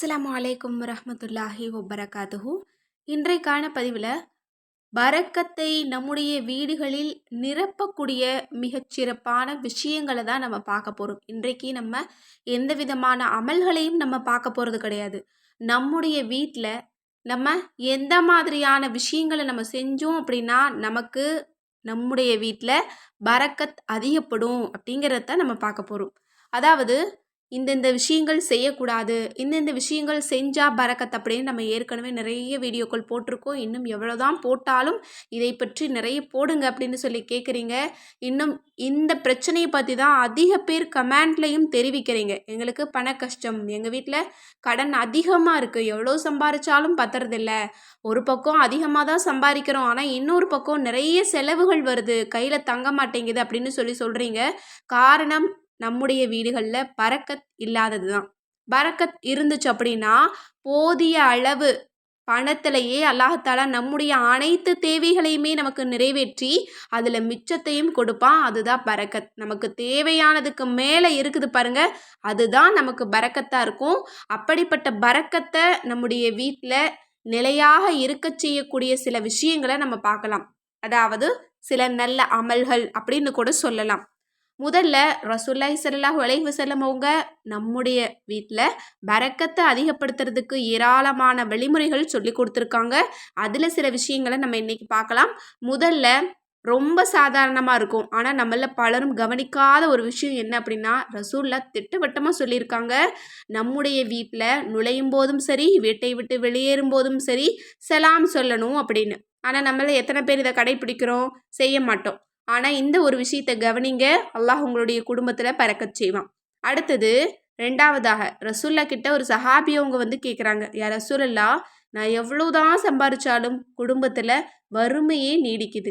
அஸ்லாம் அலைக்கும் வரஹ்மத்துல்லாஹி வபரகாத்துஹு. இன்றைக்கான பதிவில் பறக்கத்தை நம்முடைய வீடுகளில் நிரப்பக்கூடிய மிகச்சிறப்பான விஷயங்களை தான் நம்ம பார்க்க போகிறோம் இன்றைக்கு நம்ம எந்த விதமான அமல்களையும் நம்ம பார்க்க போகிறது கிடையாது. நம்முடைய வீட்டில் நம்ம எந்த மாதிரியான விஷயங்களை நம்ம செஞ்சோம் அப்படின்னா நமக்கு நம்முடைய வீட்டில் பறக்கத் அதிகப்படும் அப்படிங்கிறத நம்ம பார்க்க போகிறோம் அதாவது இந்தந்த விஷயங்கள் செய்யக்கூடாது இந்தந்த விஷயங்கள் செஞ்சால் பறக்கத் அப்படின்னு நம்ம ஏற்கனவே நிறைய வீடியோக்கள் போட்டிருக்கோம். இன்னும் எவ்வளோதான் போட்டாலும் இதை பற்றி நிறைய போடுங்க அப்படின்னு சொல்லி கேட்குறீங்க இன்னும் இந்த பிரச்சனையை பற்றி தான் அதிக பேர் கமெண்ட்லையும் தெரிவிக்கிறீங்க. எங்களுக்கு பண கஷ்டம். எங்கள் வீட்டில் கடன் அதிகமாக இருக்குது எவ்வளோ சம்பாரித்தாலும் பத்துறதில்ல. ஒரு பக்கம் அதிகமாக தான் சம்பாதிக்கிறோம் ஆனால் இன்னொரு பக்கம் நிறைய செலவுகள் வருது. கையில் தங்க மாட்டேங்குது அப்படின்னு சொல்லி சொல்கிறீங்க காரணம் நம்முடைய வீடுகளில் பறக்கத் இல்லாதது தான் பரக்கத் இருந்துச்சு அப்படின்னா போதிய அளவு பணத்திலேயே அல்லாஹாலா நம்முடைய அனைத்து தேவைகளையுமே நமக்கு நிறைவேற்றி அதில் மிச்சத்தையும் கொடுப்பான். அதுதான் பரக்கத் நமக்கு தேவையானதுக்கு மேலே இருக்குது பாருங்க அதுதான் நமக்கு பறக்கத்தாக இருக்கும். அப்படிப்பட்ட பரக்கத்தை நம்முடைய வீட்டில் நிலையாக இருக்க செய்யக்கூடிய சில விஷயங்களை நம்ம பார்க்கலாம். அதாவது சில நல்ல அமல்கள் அப்படின்னு கூட சொல்லலாம். முதல்ல ரசூல்லாய் சல்லாஹ் விளைவு வசல்லம் அவங்க நம்முடைய வீட்டில் பறக்கத்தை அதிகப்படுத்துறதுக்கு ஏராளமான வழிமுறைகள் சொல்லி கொடுத்துருக்காங்க. அதில் சில விஷயங்களை நம்ம இன்றைக்கி பார்க்கலாம். முதல்ல ரொம்ப சாதாரணமாக இருக்கும். ஆனால் நம்மள பலரும் கவனிக்காத ஒரு விஷயம் என்ன அப்படின்னா ரசூல்லா திட்டவட்டமாக சொல்லியிருக்காங்க. நம்முடைய வீட்டில் நுழையும் போதும் சரி வீட்டை விட்டு வெளியேறும் போதும் சரி செலாம் சொல்லணும் அப்படின்னு. ஆனால் நம்மள எத்தனை பேர் இதை கடைப்பிடிக்கிறோம்? செய்ய மாட்டோம். ஆனால் இந்த ஒரு விஷயத்தை கவனிங்க அல்லாஹ் உங்களுடைய குடும்பத்தில் பறக்க செய்வான். அடுத்தது ரெண்டாவதாக ரசூல்லா கிட்ட ஒரு சஹாபியவங்க வந்து கேட்குறாங்க யார் ரசூலல்லா நான் எவ்வளோதான் சம்பாரிச்சாலும் குடும்பத்தில் வறுமையே நீடிக்குது.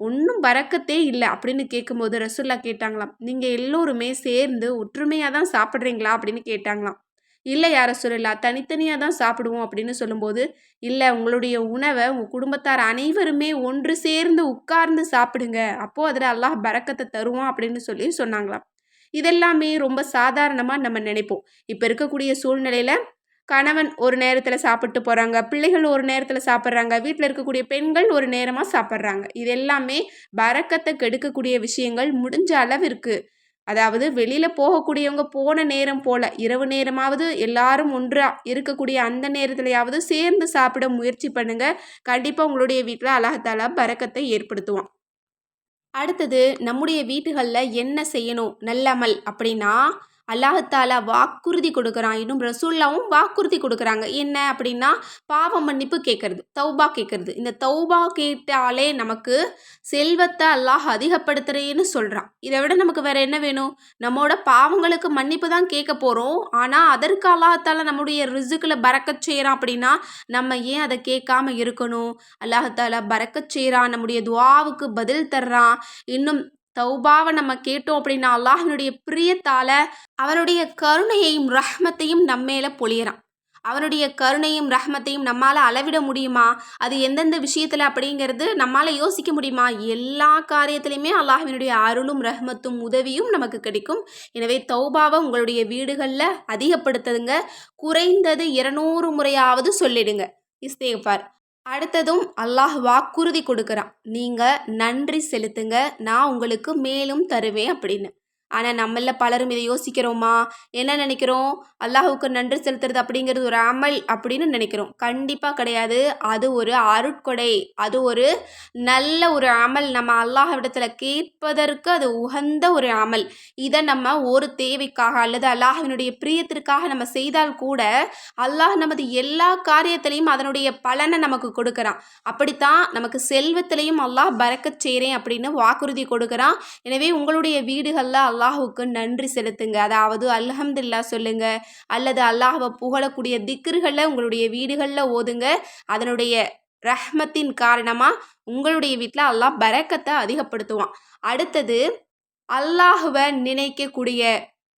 ஒன்றும் பறக்கத்தே இல்லை அப்படின்னு கேட்கும்போது ரசுல்லா கேட்டாங்களாம். நீங்கள் எல்லோருமே சேர்ந்து ஒற்றுமையாக தான் சாப்பிட்றீங்களா? அப்படின்னு கேட்டாங்களாம். இல்லை யார சொல்லலாம் தனித்தனியாக தான் சாப்பிடுவோம் அப்படின்னு சொல்லும்போது இல்லை உங்களுடைய உணவை உங்கள் குடும்பத்தார் அனைவருமே ஒன்று சேர்ந்து உட்கார்ந்து சாப்பிடுங்க. அப்போது அதில் அல்லாஹ் பறக்கத்தை தருவான் அப்படின்னு சொல்லி சொன்னாங்களாம். இதெல்லாமே ரொம்ப சாதாரணமாக நம்ம நினைப்போம். இப்போ இருக்கக்கூடிய சூழ்நிலையில் கணவன் ஒரு நேரத்தில் சாப்பிட்டு போகிறாங்க பிள்ளைகள் ஒரு நேரத்தில் சாப்பிட்றாங்க வீட்டில் இருக்கக்கூடிய பெண்கள் ஒரு நேரமாக சாப்பிட்றாங்க. இது எல்லாமே பறக்கத்தை கெடுக்கக்கூடிய விஷயங்கள் முடிஞ்ச அளவிற்கு அதாவது வெளியில் போகக்கூடியவங்க போன நேரம் போல் இரவு நேரமாவது எல்லாரும் ஒன்றாக இருக்கக்கூடிய அந்த நேரத்துலையாவது சேர்ந்து சாப்பிட முயற்சி பண்ணுங்கள் கண்டிப்பாக உங்களுடைய வீட்டில் அழகத்தாலா பறக்கத்தை ஏற்படுத்துவோம். அடுத்தது நம்முடைய வீட்டுகளில் என்ன செய்யணும்? நல்லமல் அப்படின்னா அல்லாஹாலா வாக்குறுதி கொடுக்குறான். இன்னும் ரசூல்லாவும் வாக்குறுதி கொடுக்குறாங்க. என்ன அப்படின்னா பாவ மன்னிப்பு கேட்கறது தௌபா கேட்கறது. இந்த தௌபா கேட்டாலே நமக்கு செல்வத்தை அல்லாஹ் அதிகப்படுத்துறேன்னு சொல்கிறான் இதை விட நமக்கு வேற என்ன வேணும்? நம்மளோட பாவங்களுக்கு மன்னிப்பு தான் கேட்க போகிறோம் ஆனால் அதற்கு அல்லாஹாலா நம்முடைய ரிசுக்கில் பறக்கச் செய்கிறான் அப்படின்னா நம்ம ஏன் அதை கேட்காம இருக்கணும்? அல்லாஹாலா பறக்கச் செய்கிறான் நம்முடைய துவாவுக்கு பதில் தர்றான். இன்னும் தௌபாவை நம்ம கேட்டோம் அப்படின்னா அல்லாஹினுடைய பிரியத்தால் அவனுடைய கருணையையும் ரஹ்மத்தையும் நம்மேல பொழியறான். அவனுடைய கருணையும் ரஹ்மத்தையும் நம்மால் அளவிட முடியுமா? அது எந்தெந்த விஷயத்தில் அப்படிங்கிறது நம்மால் யோசிக்க முடியுமா? எல்லா காரியத்திலையுமே அல்லாஹினுடைய அருளும் ரஹ்மத்தும் உதவியும் நமக்கு கிடைக்கும். எனவே தௌபாவை உங்களுடைய வீடுகளில் அதிகப்படுத்துதுங்க. குறைந்தது இருநூறு முறையாவது சொல்லிடுங்க. இஸ்தேஃபார் அடுத்ததும் அல்லாஹ் வாக்குறுதி கொடுக்குறான். நீங்கள் நன்றி செலுத்துங்க. நான் உங்களுக்கு மேலும் தருவேன் அப்படின்னு. ஆனால் நம்மள பலரும் இதை யோசிக்கிறோமா? என்ன நினைக்கிறோம்? அல்லாஹுக்கு நன்றி செலுத்துறது அப்படிங்கிறது ஒரு அமல் அப்படின்னு நினைக்கிறோம். கண்டிப்பாக கிடையாது. அது ஒரு அருட்கொடை. அது ஒரு நல்ல ஒரு அமல். நம்ம அல்லாஹ் இடத்துல கேட்பதற்கு அது உகந்த ஒரு அமல். இதை நம்ம ஒரு தேவைக்காக அல்லது அல்லாஹினுடைய பிரியத்திற்காக நம்ம செய்தால் கூட அல்லாஹ் நமது எல்லா காரியத்திலையும் அதனுடைய பலனை நமக்கு கொடுக்குறான். அப்படித்தான் நமக்கு செல்வத்திலையும் அல்லாஹ் பறக்கச் செய்கிறேன் அப்படின்னு வாக்குறுதி கொடுக்குறான். எனவே உங்களுடைய வீடுகளில் அல்லாஹுக்கு நன்றி செலுத்துங்க. அதாவது அல்ஹம்துல்லா சொல்லுங்க. அல்லது அல்லாஹவை புகழக்கூடிய திக்ருகளை உங்களுடைய வீடுகளில் ஓதுங்க. அதனுடைய ரஹ்மத்தின் காரணமாக உங்களுடைய வீட்டில் அல்லாஹ் பரக்கத்தை அதிகப்படுத்துவான். அடுத்தது அல்லாஹுவை நினைக்கக்கூடிய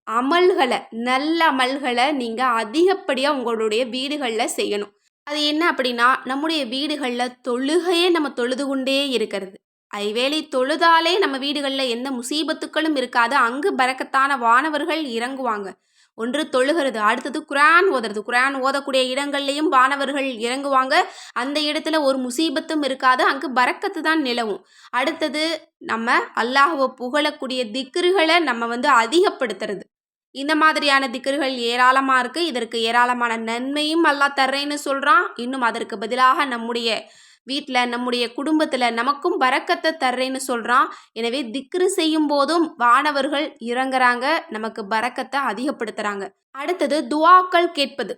அமல்களை நல்ல அமல்களை நீங்கள் அதிகப்படியாக உங்களுடைய வீடுகளில் செய்யணும். அது என்ன அப்படின்னா நம்முடைய வீடுகளில் தொழுகையே நம்ம தொழுது கொண்டே இருக்கிறது. ஐவேளை தொழுதாலே நம்ம வீடுகளில் எந்த முசீபத்துக்களும் இருக்காது. அங்கு பறக்கத்தான வானவர்கள் இறங்குவாங்க. ஒன்று தொழுகிறது அடுத்தது குரான் ஓதுறது. குரான் ஓதக்கூடிய இடங்கள்லையும் வானவர்கள் இறங்குவாங்க. அந்த இடத்துல ஒரு முசீபத்தும் இருக்காது. அங்கு பறக்கத்து தான் நிலவும். அடுத்தது நம்ம அல்லாஹுவை புகழக்கூடிய திக்ருகளை நம்ம வந்து அதிகப்படுத்துறது. இந்த மாதிரியான திக்கர்கள் ஏராளமாக இருக்குது இதற்கு ஏராளமான நன்மையும் அல்லாஹ் தர்றேன்னு சொல்கிறான் இன்னும் அதற்கு பதிலாக நம்முடைய வீட்டில் நம்முடைய குடும்பத்தில் நமக்கும் பறக்கத்தை தர்றேன்னு சொல்கிறான் எனவே திக்ரு செய்யும் போதும் வானவர்கள் இறங்குறாங்க நமக்கு பறக்கத்தை அதிகப்படுத்துகிறாங்க அடுத்தது துவாக்கள் கேட்பது.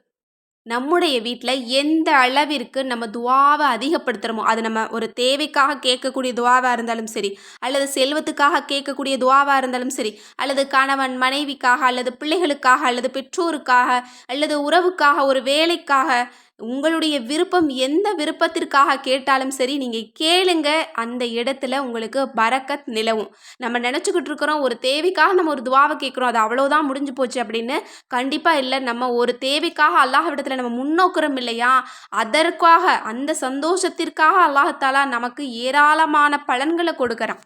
நம்முடைய வீட்டில் எந்த அளவிற்கு நம்ம துவாவை அதிகப்படுத்துகிறோமோ அது நம்ம ஒரு தேவைக்காக கேட்கக்கூடிய துவாவாக இருந்தாலும் சரி அல்லது செல்வத்துக்காக கேட்கக்கூடிய துவாவாக இருந்தாலும் சரி அல்லது கணவன் மனைவிக்காக அல்லது பிள்ளைகளுக்காக அல்லது பெற்றோருக்காக அல்லது உறவுக்காக ஒரு வேலைக்காக உங்களுடைய விருப்பம் எந்த விருப்பத்திற்காக கேட்டாலும் சரி நீங்கள் கேளுங்க. அந்த இடத்துல உங்களுக்கு பரக்கத் நிலவும். நம்ம நினச்சிக்கிட்டு இருக்கிறோம் ஒரு தேவைக்காக நம்ம ஒரு துவாவை கேட்குறோம் அது அவ்வளோதான் முடிஞ்சு போச்சு அப்படின்னு. கண்டிப்பாக இல்லை நம்ம ஒரு தேவைக்காக அல்லாஹ் இடத்துல நம்ம முன்னோக்குறோம் இல்லையா? அதற்காக அந்த சந்தோஷத்திற்காக அல்லாஹாலா நமக்கு ஏராளமான பலன்களை கொடுக்குறான்.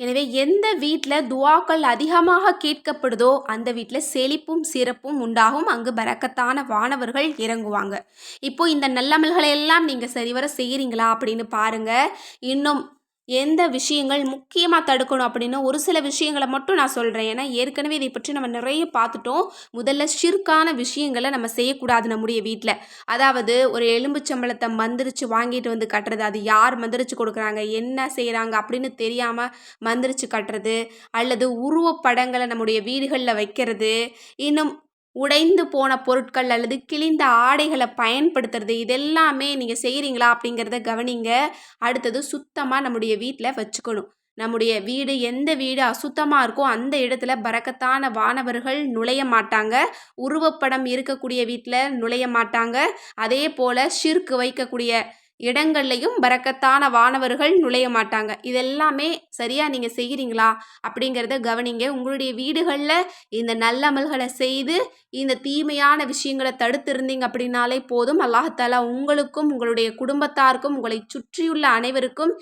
எனவே எந்த வீட்டில் துவாக்கள் அதிகமாக கேட்கப்படுதோ அந்த வீட்டில் செழிப்பும் சிறப்பும் உண்டாகும். அங்கு பறக்கத்தான வானவர்கள் இறங்குவாங்க. இப்போ இந்த நல்லமல்களை எல்லாம் நீங்கள் சரிவர செய்கிறீங்களா அப்படின்னு பாருங்கள் இன்னும் எந்த விஷயங்கள் முக்கியமாக தடுக்கணும் அப்படின்னு ஒரு சில விஷயங்களை மட்டும் நான் சொல்கிறேன் ஏன்னா ஏற்கனவே இதை பற்றி நம்ம நிறைய பார்த்துட்டோம். முதல்ல ஷிர்கான விஷயங்களை நம்ம செய்யக்கூடாது நம்முடைய வீட்டில் அதாவது ஒரு எலும்புச்சம்பளத்தை மந்திரிச்சு வாங்கிட்டு வந்து கட்டுறது. அது யார் மந்திரிச்சு கொடுக்குறாங்க? என்ன செய்கிறாங்க அப்படின்னு தெரியாமல் மந்திரிச்சு கட்டுறது. அல்லது உருவப்படங்களை நம்முடைய வீடுகளில் வைக்கிறது. இன்னும் உடைந்து போன பொருட்கள் அல்லது கிழிந்த ஆடைகளை பயன்படுத்துறது இதெல்லாமே நீங்கள் செய்கிறீங்களா அப்படிங்கிறத கவனிங்க. அடுத்தது சுத்தமாக நம்முடைய வீட்டில் வச்சுக்கணும். நம்முடைய வீடு எந்த வீடு அசுத்தமாக இருக்கோ அந்த இடத்துல பறக்கத்தான வானவர்கள் நுழைய மாட்டாங்க. உருவப்படம் இருக்கக்கூடிய வீட்டில் நுழைய மாட்டாங்க. அதே போல் ஷிர்க்கு வைக்கக்கூடிய இடங்கள்லையும் பறக்கத்தான வானவர்கள் நுழைய மாட்டாங்க. இதெல்லாமே சரியாக நீங்கள் செய்கிறீங்களா அப்படிங்கிறத கவனிங்க. உங்களுடைய வீடுகளில் இந்த நல்லமல்களை செய்து இந்த தீமையான விஷயங்களை தடுத்து இருந்தீங்க அப்படின்னாலே போதும். அல்லாஹாலா உங்களுக்கும் உங்களுடைய குடும்பத்தாருக்கும் உங்களை சுற்றியுள்ள அனைவருக்கும்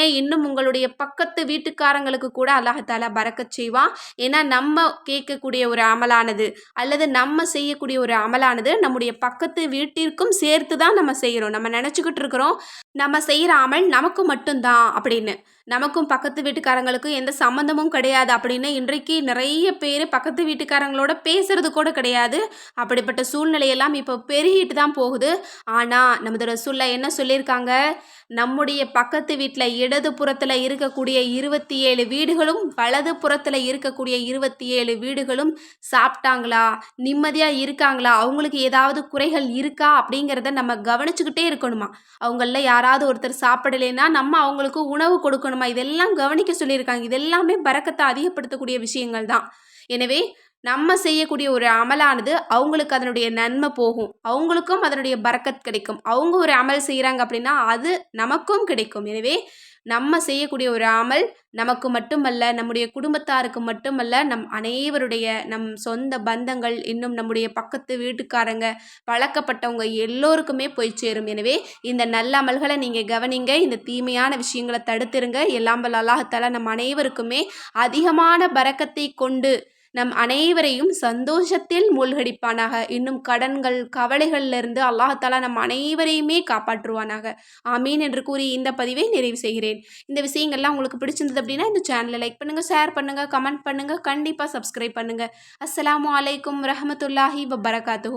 ஏன் இன்னும் உங்களுடைய பக்கத்து வீட்டுக்காரங்களுக்கு கூட அல்லாஹாலா பறக்க செய்வான் ஏன்னா நம்ம கேட்கக்கூடிய ஒரு அமலானது அல்லது நம்ம செய்யக்கூடிய ஒரு அமலானது நம்முடைய பக்கத்து வீட்டிற்கும் சேர்த்து தான் நம்ம செய்கிறோம் நம்ம நினச்சிக்கிட்டு இருக்கிறோம். நம்ம செய்கிற அமல் நமக்கு மட்டும்தான் அப்படின்னு. நமக்கும் பக்கத்து வீட்டுக்காரங்களுக்கும் எந்த சம்மந்தமும் கிடையாது அப்படின்னு இன்றைக்கு நிறைய பேர் பக்கத்து வீட்டுக்காரங்களோட பேசுறது கூட கிடையாது. அப்படிப்பட்ட சூழ்நிலையெல்லாம் இப்போ பெருகிட்டு தான் போகுது. ஆனால் நமது ரசூல்லா என்ன சொல்லியிருக்காங்க? நம்முடைய பக்கத்து வீட்டில் இடது புறத்தில் இருக்கக்கூடிய இருபத்தி ஏழு வீடுகளும் வலது புறத்தில் இருக்கக்கூடிய இருபத்தி ஏழு வீடுகளும் சாப்பிட்டாங்களா? நிம்மதியாக இருக்காங்களா? அவங்களுக்கு ஏதாவது குறைகள் இருக்கா? அப்படிங்கிறத நம்ம கவனிச்சுக்கிட்டே இருக்கணுமா? அவங்களில் யாராவது ஒருத்தர் சாப்பிடலைன்னா நம்ம அவங்களுக்கு உணவு கொடுக்கணுமா? இதெல்லாம் கவனிக்க சொல்லியிருக்காங்க. இதெல்லாமே பறக்கத்தை அதிகப்படுத்தக்கூடிய விஷயங்கள் தான். எனவே நம்ம செய்யக்கூடிய ஒரு அமலானது அவங்களுக்கு அதனுடைய நன்மை போகும். அவங்களுக்கும் அதனுடைய பறக்கத் கிடைக்கும். அவங்க ஒரு அமல் செய்கிறாங்க அப்படின்னா அது நமக்கும் கிடைக்கும். எனவே நம்ம செய்யக்கூடிய ஒரு அமல் நமக்கு மட்டுமல்ல நம்முடைய குடும்பத்தாருக்கு மட்டுமல்ல நம் அனைவருடைய நம் சொந்த பந்தங்கள் இன்னும் நம்முடைய பக்கத்து வீட்டுக்காரங்க பழக்கப்பட்டவங்க எல்லோருக்குமே போய் சேரும். எனவே இந்த நல்ல அமல்களை நீங்கள் கவனிங்க. இந்த தீமையான விஷயங்களை தடுத்துருங்க. எல்லாம் வல்ல அல்லாஹத்தால நம் அனைவருக்குமே அதிகமான பறக்கத்தை கொண்டு நம் அனைவரையும் சந்தோஷத்தில் மூழ்கடிப்பானாக. இன்னும் கடன்கள் கவலைகளிலிருந்து அல்லாஹாலா நம் அனைவரையுமே காப்பாற்றுவானாக. ஆமீன் என்று கூறி இந்த பதிவை நிறைவு செய்கிறேன். இந்த விஷயங்கள்லாம் உங்களுக்கு பிடிச்சிருந்தது அப்படின்னா இந்த சேனலை லைக் பண்ணுங்கள் ஷேர் பண்ணுங்கள் கமெண்ட் பண்ணுங்கள் கண்டிப்பாக சப்ஸ்கிரைப் பண்ணுங்கள் அஸ்லாம் வலைக்கம் ரஹமத்துல்லாஹி வபரகாத்து